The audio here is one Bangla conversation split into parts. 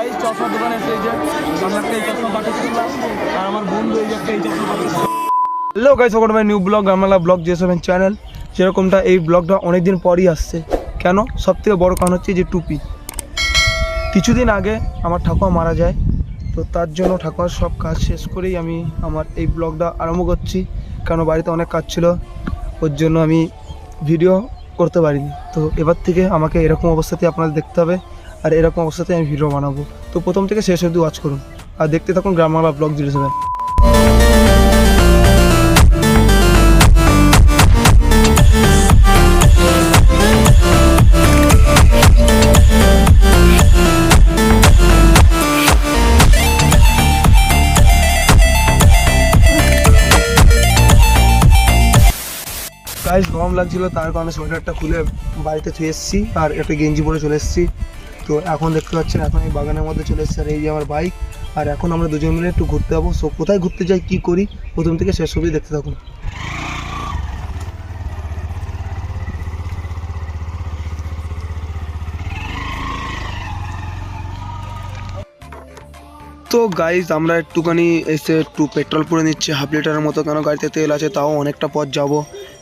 গাইস চশমা দোকানে এসে যে আমরা একটা এই চশমা পাঠিয়েছিলাম আর আমার বন্ধু এই যে একটা এই চশমা হ্যালো গাইস ওখানে মাই নিউ ব্লগ গামালা ব্লগ যে সেভেন চ্যানেল সেরকমটা এই ব্লগটা অনেক দিন পরই আসছে। কেন? সব থেকে বড় কারণ হচ্ছে যে টুপি। কিছুদিন আগে আমার ঠাকুমা মারা যায়। তো তার জন্য ঠাকুমার সব কাজ শেষ করেই আমি আমার এই ব্লগটা আরম্ভ করছি। কারণ বাড়িতে অনেক কাজ ছিল। ওর জন্য আমি ভিডিও করতে পারিনি। তো এবার থেকে আমাকে এরকম অবস্থাতে আপনাদের দেখতে হবে। আর এরকম অবস্থাতে আমি ভিডিও বানাবো। তো প্রথম থেকে শেষ অবধি ওয়াচ করুন। আর দেখতে থাকুন Gram Bangla blog zero seven গরম লাগছিল, তার কারণে সোয়েটারটা খুলে বাড়িতে থুয়ে এসেছি, আর একটা গেঞ্জি পরে চলে এসেছি। তো এখন দেখতে পাচ্ছেন, এখন আমি বাগানের মধ্যে চলে এসেছি আর এই যে আমার বাইক। আর এখন আমরা দুজন মিলে একটু ঘুরতে যাব। সো কোথায় ঘুরতে যাই, কি করি, প্রথম থেকে শেষ অবধি দেখতে থাকুন। তো গাইজ আমরা একটুখানি এসে একটু পেট্রোল পুরে নিচ্ছি। হাফ লিটারের মতো কেন গাড়িতে তেল আছে, তাও অনেকটা পথ যাব।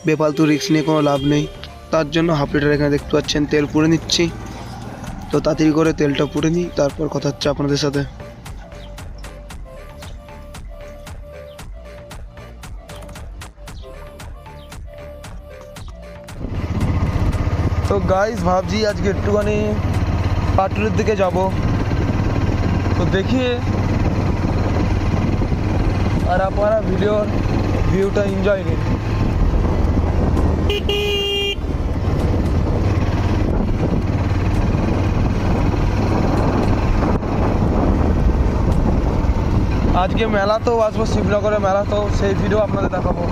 বেফালতু রিক্স নিয়ে কোনো লাভ নেই। তার জন্য হাফ লিটার এখানে দেখতে পাচ্ছেন, তেল পুরে নিচ্ছি। তো তাড়াতাড়ি করে তেলটা পুড়ে নিই, তারপর কথা হচ্ছে আপনাদের সাথে। তো গাইজ ভাবছি আজকে একটুখানি পাটুলির দিকে যাব। তো দেখি আর আপনারা ভিডিওর ভিউটা এনজয় নিন আজকে মেলাতেও আসব শিবনগরের মেলাতেও সেই ভিডিও আপনাদের দেখাবো।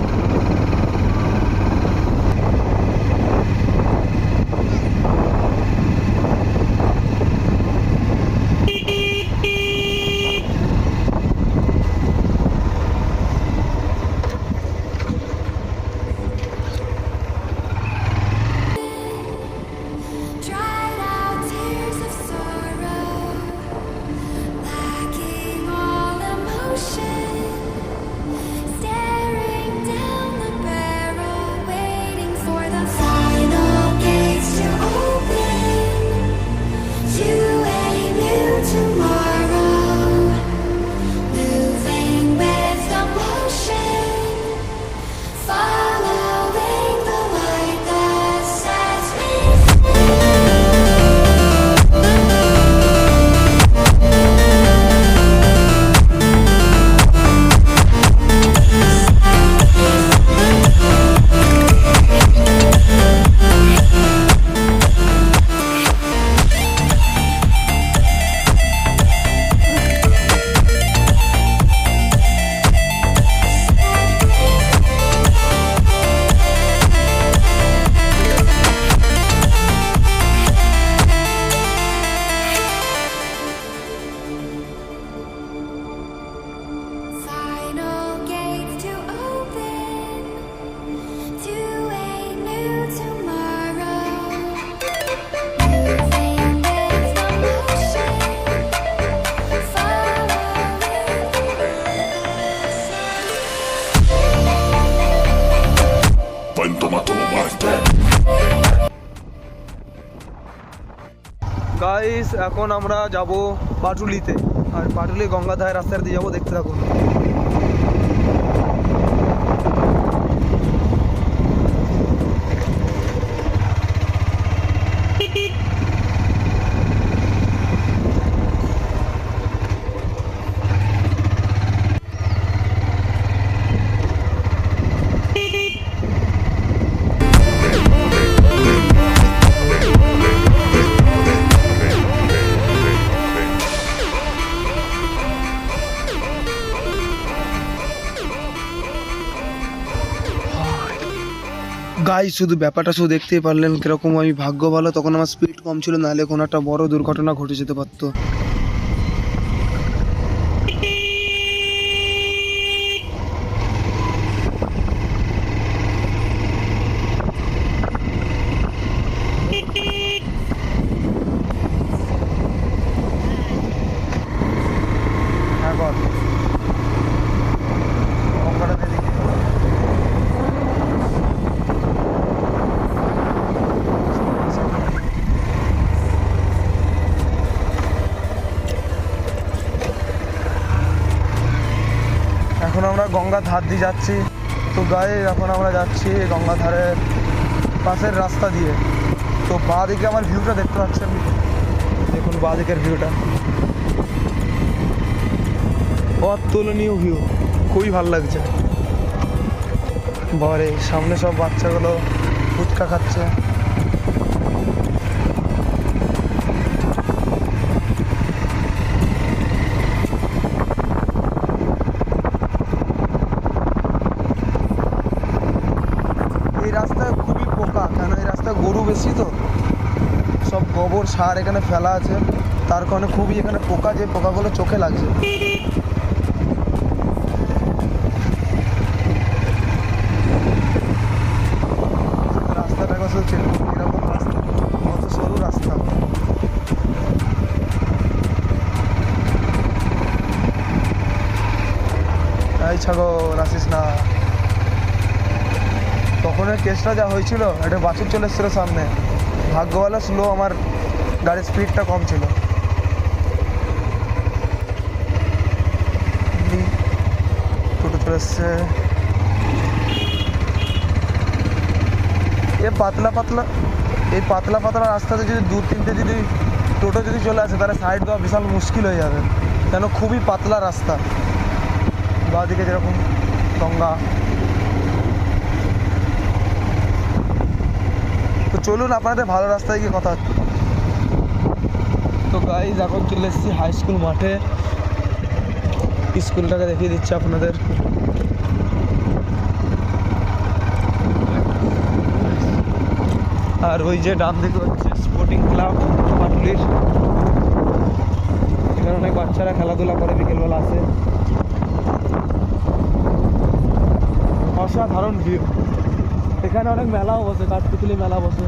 গাইস এখন আমরা যাব পাটুলিতে। আর পাটুলি গঙ্গাধায় রাস্তার দিয়ে যাব দেখতে থাকুন। গাই শুধু ব্যাপারটা শুধু দেখতেই পারলেন কীরকম আমি ভাগ্য ভালো, তখন আমার স্পিড কম ছিল, নাহলে কোনো একটা বড় দুর্ঘটনা ঘটে যেতে পারতো। গঙ্গা ধার দিয়ে যাচ্ছি। তো গায়ে এখন আমরা যাচ্ছি গঙ্গা ধারে পাশের রাস্তা দিয়ে। তো বাঁ দিকে আমার ভিউটা দেখতে পাচ্ছেন? দেখুন বাঁ দিকের ভিউটা অতুলনীয় ভিউ খুবই ভালো লাগছে। বাবারে, সামনে সব বাচ্চাগুলো ফুচকা খাচ্ছে। সার এখানে ফেলা আছে। তার কারণে খুবই এখানে পোকা যে পোকাগুলো চোখে লাগছে। রাস্তাটা চেন এরকম রাস্তা সরু রাস্তা। না। তখনের কেসটা যা হয়েছিল একটা বাছুর চলে এসেছিল সামনে। ভাগ্যওয়ালা স্লো আমার গাড়ির স্পিডটা কম ছিল। টোটো এ পাতলা পাতলা, এই পাতলা পাতলা রাস্তাতে যদি দু, তিনটে যদি টোটো যদি চলে আসে, তাহলে সাইড দেওয়া বিশাল মুশকিল হয়ে যাবে। কেন? খুবই পাতলা রাস্তা। বাঁদিকে যেরকম গঙ্গা। তো চলুন, আপনাদের ভালো রাস্তায় গিয়ে কথা হচ্ছে। গাইজ এখন চলে এসেছি হাই স্কুল মাঠে। স্কুলটাকে দেখিয়ে দিচ্ছি আপনাদের। আর ওই যে ডান দিকে হচ্ছে স্পোর্টিং ক্লাব পাটুলির। এখানে অনেক বাচ্চারা খেলাধুলা করে, বিকেলবেলা আসে। অসাধারণ ভিউ এখানে অনেক মেলাও বসে, কাঠপুতলি মেলা বসে।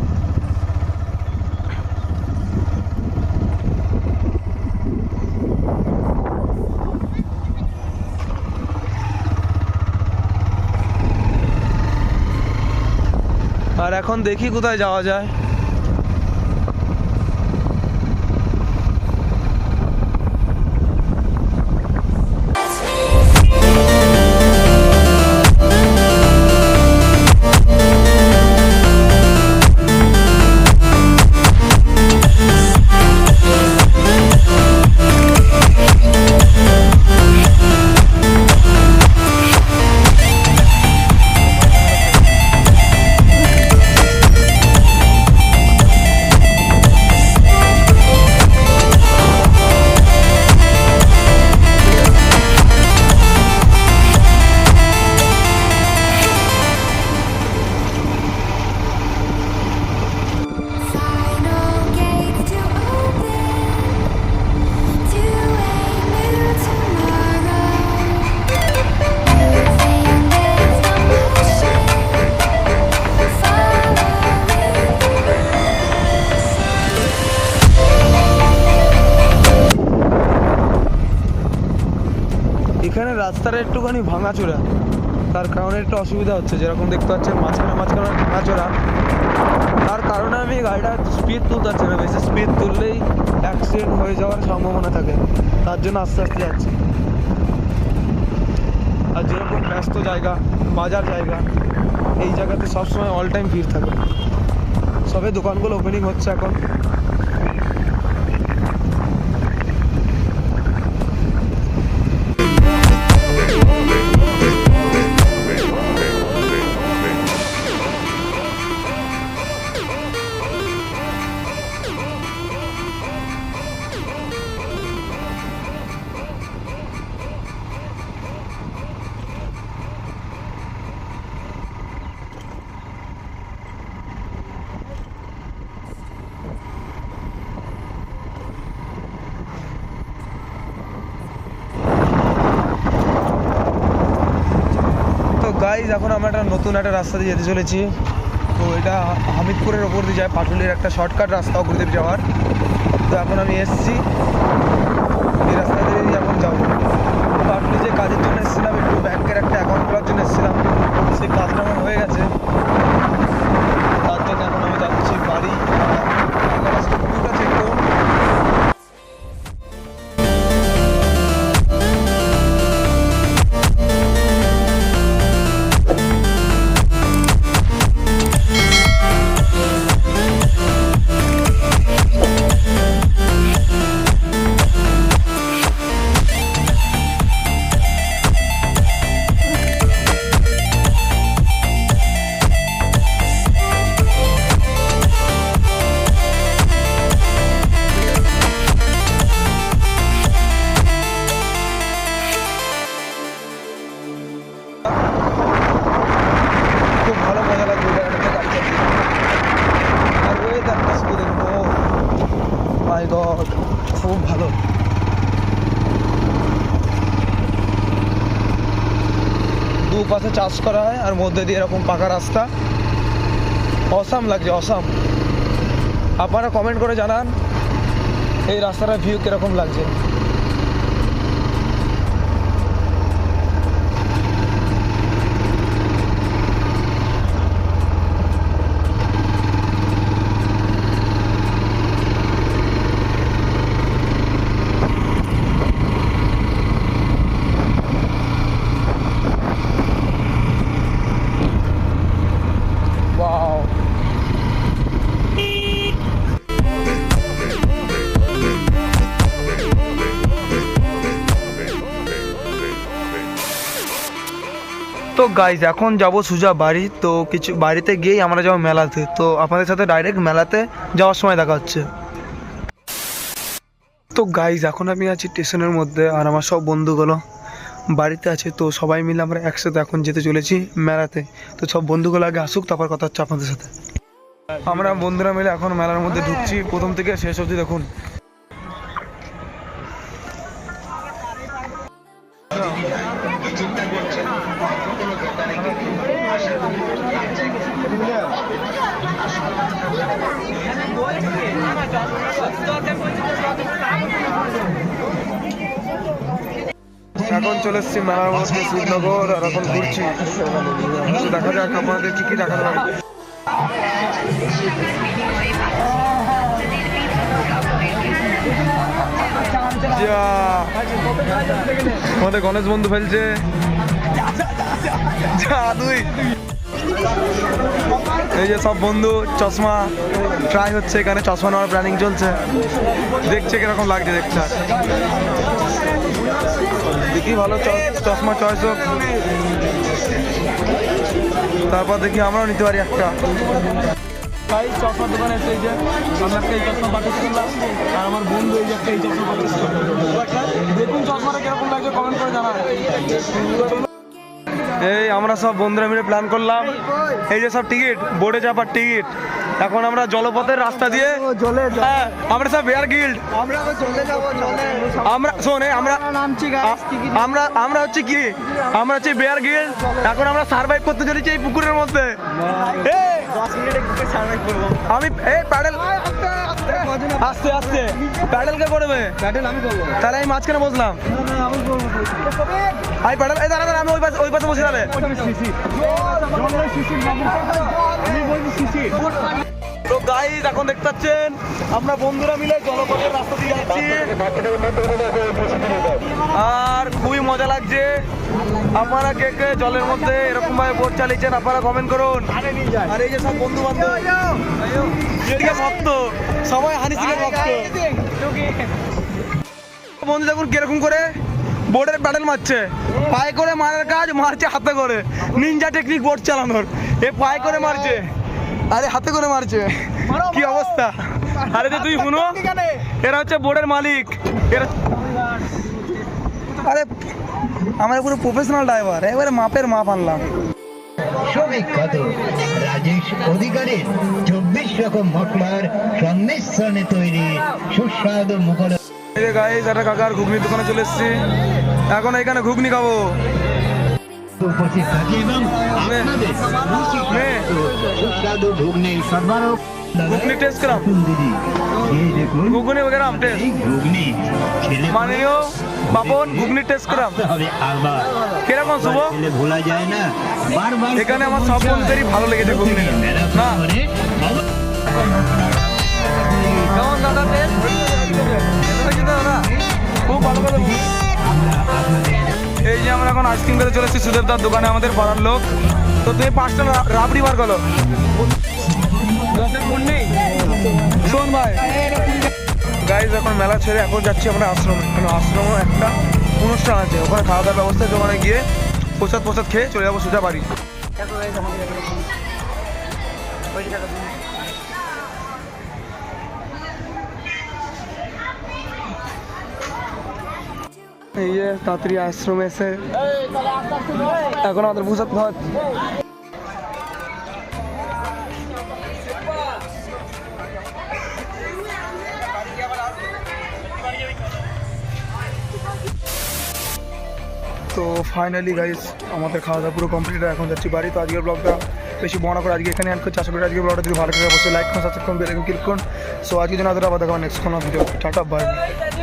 আর এখন দেখি কোথায় যাওয়া যায়। রাস্তাটা একটুখানি ভাঙাচোরা। তার কারণে একটু অসুবিধা হচ্ছে, যেরকম দেখতে পাচ্ছেন মাঝখানে মাঝখানে ভাঙাচোরা। তার কারণে আমি গাড়িটা স্পিড তুলতে পারছি না, বেশি স্পিড তুললেই অ্যাক্সিডেন্ট হয়ে যাওয়ার সম্ভাবনা থাকে। তার জন্য আস্তে আস্তে যাচ্ছি। আর যেরকম ব্যস্ত জায়গা, বাজার জায়গা, এই জায়গাতে সবসময় অল টাইম ভিড় থাকে। সবে দোকানগুলো ওপেনিং হচ্ছে এখন। গাইজ এখন আমরা একটা নতুন একটা রাস্তা দিয়ে যেতে চলেছি। তো এটা হামিদপুরের ওপর দিয়ে যায়, পাটুলির একটা শর্টকাট রাস্তা অগ্রদীপ যাওয়ার। তো এখন আমি এসছি। এই রাস্তা দিয়ে এখন যাব। পাটুলি যে কাজের জন্য এসেছিলাম, একটু ব্যাংকের একটা অ্যাকাউন্ট খোলার জন্য এসেছিলাম। সেই কাজটা আমার হয়ে চাষ করা হয় আর মধ্যে দিয়ে এরকম পাকা রাস্তা। অসাম লাগছে, অসাম। আপনারা কমেন্ট করে জানান এই রাস্তাটার ভিউ কীরকম লাগছে। তো গাইজ এখন যাব সুজা বাড়ি, তো কিছু বাড়িতে গিয়েই আমরা যাব মেলাতে। তো আপনাদের সাথে ডাইরেক্ট মেলাতে যাওয়ার সময় দেখা হচ্ছে। তো গাইজ এখন আমি আছি স্টেশনের মধ্যে আর আমার সব বন্ধুগুলো বাড়িতে আছে। তো সবাই মিলে আমরা একসাথে এখন যেতে চলেছি মেলাতে। তো সব বন্ধুগুলো আগে আসুক, তারপর কথা হচ্ছে আপনাদের সাথে। আমরা বন্ধুরা মিলে এখন মেলার মধ্যে ঢুকছি। প্রথম থেকে শেষ অবধি দেখুন। চলে এসেছি মেলার মধ্যে শ্রীনগর আর এখন ঘুরছি। দেখা যাক আপনাদের কি কি দেখাতে পারি যা। আমাদের গণেশ বন্ধু ফেলছে। এই যে সব বন্ধু, চশমা ট্রাই হচ্ছে এখানে, চশমা নেওয়ার প্ল্যানিং চলছে। দেখছে কীরকম লাগছে দেখতে। দেখি ভালো চশমা চয়েস হোক। তারপর দেখি আমরাও নিতে পারি একটা। ভাই চশমার দোকানে এসে যে আমরা একটা এই চশমা পার্চেস করলাম আর আমার বন্ধু এই একটা এই চশমা পার্চেস করল দেখুন চশমাটা কীরকম লাগছে কমেন্ট করে জানান। এই আমরা সব বন্ধুরা মিলে প্ল্যান করলাম। এই যে সব টিকিট বোর্ডে চাপার টিকিট এখন আমরা জলপথের রাস্তা দিয়ে হ্যাঁ আমরা সব এয়ার গিল্ড আমরা শোনে আমরা আ- আমরা আমরা হচ্ছে কি? আমরা হচ্ছে বেয়ার গিল এখন আমরা সার্ভাইভ করতে চলেছি এই পুকুরের মধ্যে। আমি এই প্যাডেল আস্তে আস্তে। প্যাডেল কে করবে? প্যাডেল আমি করব। তাহলে আমি মাঝখানে বসলাম। আমি প্যাডেল এই দাঁড়া আমি ওই পাশে ওই পাশে বসে তো গাইজ এখন দেখতে পাচ্ছেন আমরা বন্ধুরা মিলে জলপথের রাস্তা দিয়ে যাচ্ছি। আর খুবই মজা লাগছে। আপনারা কে কে জলের মধ্যে এরকম ভাবে বোট চালিয়েছেন আপনারা কমেন্ট করুন। আর এই যে সব বন্ধু বান্ধব ভক্ত সবাই হানি ভক্ত। বন্ধু দেখুন কীরকম করে বোর্ডের প্যাডেল মারছে। পায়ে করে মারার কাজ মারছে হাতে করে। নিনজা টেকনিক বোর্ড চালানোর। এ পায়ে করে মারছে। আরে হাতে করে মারছে। কি অবস্থা? আরে যে তুই শুনো এরা হচ্ছে বোর্ডের মালিক। এরা আরে আমরা পুরো প্রফেশনাল ড্রাইভার এবারে মাপের মাপ আনলাম। সুবিখ্যাত রাজেশ অধিকারীর চব্বিশ রকম মশলার সংমিশ্রণে তৈরি সুস্বাদু মুঘল এই গাইজ একটা কাকার ঘুগনির দোকানে চলে এসেছি। এখন এখানে ঘুগনি খাব। উপস্থিত থাকে এবং আপনাদের। সুস্বাদু ঘুগনি সরবরাহ ঘুগনি টেস্ট করাম দিদি এই দেখুন ঘুগনি বগেরাম টেস্ট ঘুগনি মাননীয় বাপন ঘুগনি টেস্ট করাম হবে আবার। কীরকম শুভ? ভোলা যায় না। বারবার এখানে আমার সব বন্ধুদেরই ভালো লেগেছে ঘুগনি। না। কেমন দাদা টেস্ট এখন আইসক্রিম খেতে চলে এসেছি সুদেবদার দোকানে, আমাদের পাড়ার লোক। তো তুমি পাঁচটা রাবড়ি বার করো। শোন ভাই। গাইজ এখন মেলা ছেড়ে এখন যাচ্ছি আমরা আশ্রমে। এখানে আশ্রমে একটা অনুষ্ঠান আছে। ওখানে খাওয়া দাওয়ার ব্যবস্থা আছে, ওখানে গিয়ে প্রসাদ প্রসাদ খেয়ে চলে যাব সোজা বাড়ি। এই যে তাড়াতাড়ি আশ্রমে এসে এখন আমাদের প্রসাদ খাওয়া তো ফাইনালি গাইস আমাদের খাওয়া দাওয়া পুরো কমপ্লিট এখন যাচ্ছি বাড়ি। তো আজকের ব্লগটা বেশি বড় করে আজকে এখানে এন্ড করছি। আশা করি আজকের ব্লগটা যদি ভালো করে অবশ্যই লাইক করুন সাবস্ক্রাইব করুন বেল আইকন ক্লিক করুন। সো আজকে জন্য আবার দেখা নেক্সট কোনো ভিডিও টাটা বাই